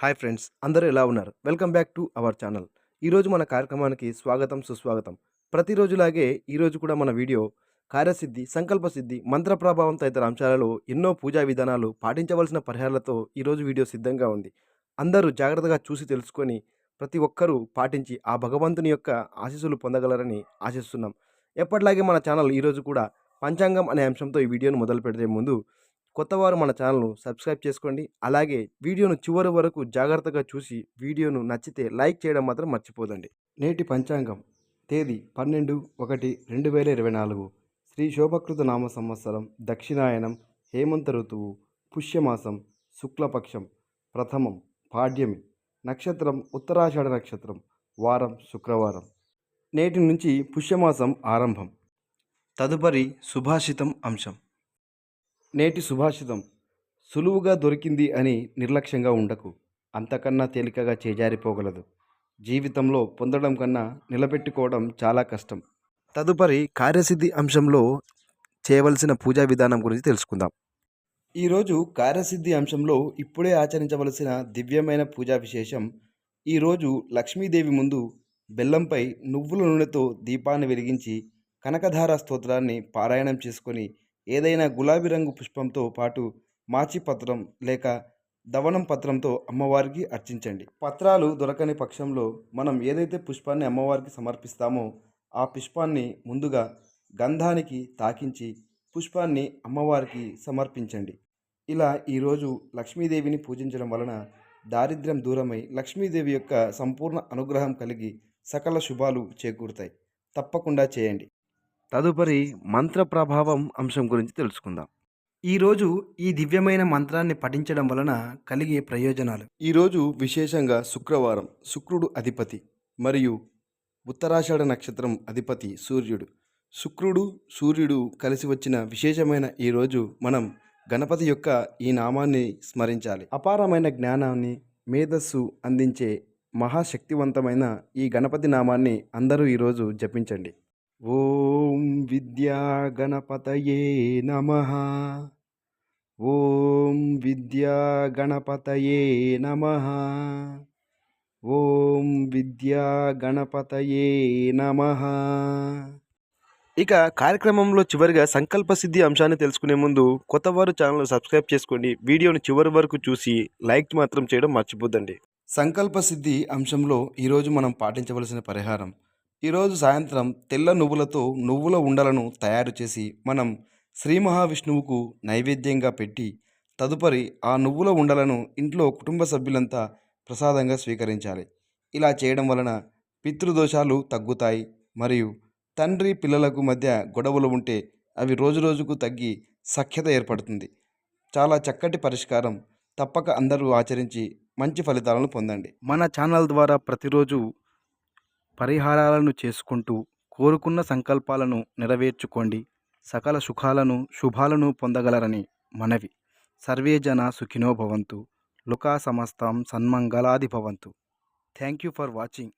Hi friends అందరూ ఎలా ఉన్నారు? Welcome back to our channel. ఈరోజు మన కార్యక్రమానికి స్వాగతం సుస్వాగతం. ప్రతిరోజులాగే ఈరోజు కూడా మన వీడియో కార్యసిద్ధి సంకల్ప సిద్ధి మంత్ర ప్రభావం తదితర అంశాలలో ఎన్నో పూజా విధానాలు పాటించవలసిన పరిహారాలతో ఈరోజు వీడియో సిద్ధంగా ఉంది. అందరూ జాగ్రత్తగా చూసి తెలుసుకొని ప్రతి ఒక్కరూ పాటించి ఆ భగవంతుని యొక్క ఆశీస్సులు పొందగలరని ఆశిస్తున్నాం. ఎప్పటిలాగే మన ఛానల్ ఈరోజు కూడా పంచాంగం అనే అంశంతో ఈ వీడియోను మొదలు పెడితే ముందు కొత్తవారు మన ఛానల్ను సబ్స్క్రైబ్ చేసుకోండి. అలాగే వీడియోను చివరి వరకు జాగ్రత్తగా చూసి వీడియోను నచ్చితే లైక్ చేయడం మాత్రం మర్చిపోదండి. నేటి పంచాంగం తేదీ పన్నెండు ఒకటి రెండు వేల ఇరవై నాలుగు. శ్రీ శోభకృత నామ సంవత్సరం దక్షిణాయనం హేమంత ఋతువు పుష్యమాసం శుక్లపక్షం ప్రథమం పాడ్యమి నక్షత్రం ఉత్తరాషాఢ నక్షత్రం వారం శుక్రవారం. నేటి నుంచి పుష్యమాసం ఆరంభం. తదుపరి సుభాషితం అంశం. నేటి సుభాషితం సులువుగా దొరికింది అని నిర్లక్ష్యంగా ఉండకు. అంతకన్నా తేలికగా చేజారిపోగలదు. జీవితంలో పొందడం కన్నా నిలబెట్టుకోవడం చాలా కష్టం. తదుపరి కార్యసిద్ధి అంశంలో చేయవలసిన పూజా విధానం గురించి తెలుసుకుందాం. ఈరోజు కార్యసిద్ధి అంశంలో ఇప్పుడే ఆచరించవలసిన దివ్యమైన పూజా విశేషం ఈరోజు లక్ష్మీదేవి ముందు బెల్లంపై నువ్వుల నూనెతో దీపాన్ని వెలిగించి కనకధార స్తోత్రాన్ని పారాయణం చేసుకొని ఏదైనా గులాబీ రంగు పుష్పంతో పాటు మాచిపత్రం లేక దవనం పత్రంతో అమ్మవారికి అర్చించండి. పత్రాలు దొరకని పక్షంలో మనం ఏదైతే పుష్పాన్ని అమ్మవారికి సమర్పిస్తామో ఆ పుష్పాన్ని ముందుగా గంధానికి తాకించి పుష్పాన్ని అమ్మవారికి సమర్పించండి. ఇలా ఈరోజు లక్ష్మీదేవిని పూజించడం వలన దారిద్ర్యం దూరమై లక్ష్మీదేవి యొక్క సంపూర్ణ అనుగ్రహం కలిగి సకల శుభాలు చేకూరుతాయి. తప్పకుండా చేయండి. తదుపరి మంత్ర ప్రభావం అంశం గురించి తెలుసుకుందాం. ఈరోజు ఈ దివ్యమైన మంత్రాన్ని పఠించడం వలన కలిగే ప్రయోజనాలు. ఈరోజు విశేషంగా శుక్రవారం శుక్రుడు అధిపతి మరియు ఉత్తరాషాఢ నక్షత్రం అధిపతి సూర్యుడు. శుక్రుడు సూర్యుడు కలిసి వచ్చిన విశేషమైన ఈరోజు మనం గణపతి యొక్క ఈ నామాన్ని స్మరించాలి. అపారమైన జ్ఞానాన్ని మేధస్సు అందించే మహాశక్తివంతమైన ఈ గణపతి నామాన్ని అందరూ ఈరోజు జపించండి. ఓం విద్యా గణపతయే నమ. ఓం విద్యా గణపతయే నమ. ఓం విద్యా గణపతయే నమ. ఇక కార్యక్రమంలో చివరిగా సంకల్ప సిద్ధి అంశాన్ని తెలుసుకునే ముందు కొత్తవారు ఛానల్ సబ్స్క్రైబ్ చేసుకోండి వీడియోని చివరి వరకు చూసి లైక్ మాత్రం చేయడం మర్చిపోద్దండి. సంకల్ప సిద్ధి అంశంలో ఈరోజు మనం పాటించవలసిన పరిహారం ఈరోజు సాయంత్రం తెల్ల నువ్వులతో నువ్వుల ఉండలను తయారు చేసి మనం శ్రీ మహావిష్ణువుకు నైవేద్యంగా పెట్టి తదుపరి ఆ నువ్వుల ఉండలను ఇంట్లో కుటుంబ సభ్యులంతా ప్రసాదంగా స్వీకరించాలి. ఇలా చేయడం వలన పితృదోషాలు తగ్గుతాయి మరియు తండ్రి పిల్లలకు మధ్య గొడవలు ఉంటే అవి రోజురోజుకు తగ్గి సఖ్యత ఏర్పడుతుంది. చాలా చక్కటి పరిష్కారం. తప్పక అందరూ ఆచరించి మంచి ఫలితాలను పొందండి. మన ఛానల్ ద్వారా ప్రతిరోజు పరిహారాలను చేసుకుంటూ కోరుకున్న సంకల్పాలను నెరవేర్చుకోండి. సకల సుఖాలను శుభాలను పొందగలరని మనవి. సర్వే జన సుఖినో భవంతు. లుకా సమస్తం సన్మంగళాది భవంతు. Thank you for watching.